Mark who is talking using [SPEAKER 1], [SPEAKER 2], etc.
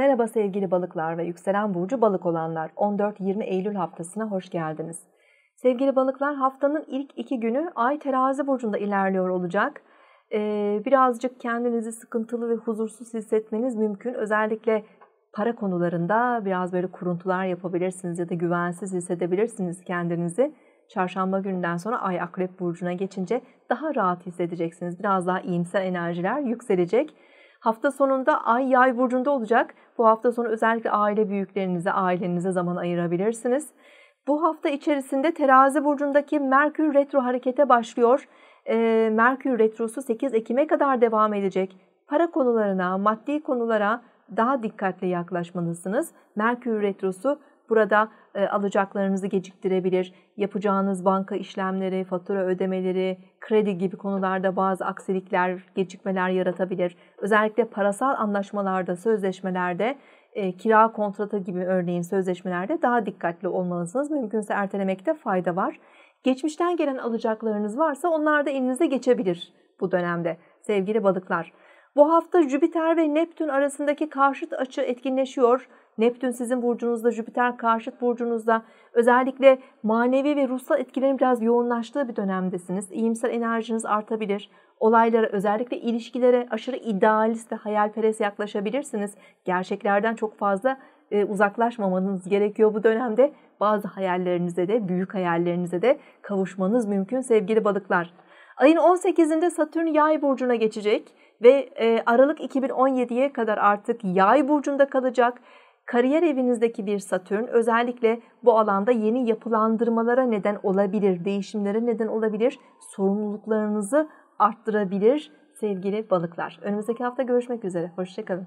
[SPEAKER 1] Merhaba sevgili balıklar ve yükselen burcu balık olanlar. 14-20 Eylül haftasına hoş geldiniz. Sevgili balıklar haftanın ilk iki günü Ay terazi burcunda ilerliyor olacak. Ee, birazcık kendinizi sıkıntılı ve huzursuz hissetmeniz mümkün. Özellikle para konularında biraz böyle kuruntular yapabilirsiniz ya da güvensiz hissedebilirsiniz kendinizi. Çarşamba gününden sonra Ay Akrep Burcu'na geçince daha rahat hissedeceksiniz. Biraz daha iyimser enerjiler yükselecek. Hafta sonunda Ay Yay burcunda olacak. Bu hafta sonu özellikle aile büyüklerinize, ailenize zaman ayırabilirsiniz. Bu hafta içerisinde Terazi burcundaki Merkür retro harekete başlıyor. E, Merkür retrosu 8 Ekim'e kadar devam edecek. Para konularına, maddi konulara daha dikkatli yaklaşmalısınız. Merkür retrosu Burada e, alacaklarınızı geciktirebilir, yapacağınız banka işlemleri, fatura ödemeleri, kredi gibi konularda bazı aksilikler, gecikmeler yaratabilir. Özellikle parasal anlaşmalarda, sözleşmelerde, e, kira kontratı gibi örneğin sözleşmelerde daha dikkatli olmalısınız. Mümkünse ertelemekte fayda var. Geçmişten gelen alacaklarınız varsa onlar da elinize geçebilir bu dönemde sevgili balıklar. Bu hafta Jüpiter ve Neptün arasındaki karşıt açı etkinleşiyor. Neptün sizin burcunuzda, Jüpiter karşıt burcunuzda. Özellikle manevi ve ruhsal etkilerin biraz yoğunlaştığı bir dönemdesiniz. İyimser enerjiniz artabilir. Olaylara, özellikle ilişkilere aşırı idealist ve hayalperest yaklaşabilirsiniz. Gerçeklerden çok fazla e, uzaklaşmamanız gerekiyor bu dönemde. Bazı hayallerinize de, büyük hayallerinize de kavuşmanız mümkün sevgili balıklar. Ayın 18'inde Satürn yay burcuna geçecek ve e, Aralık 2017'ye kadar artık yay burcunda kalacak. Kariyer evinizdeki bir Satürn özellikle bu alanda yeni yapılandırmalara neden olabilir, değişimlere neden olabilir, sorumluluklarınızı arttırabilir sevgili balıklar. Önümüzdeki hafta görüşmek üzere. Hoşçakalın.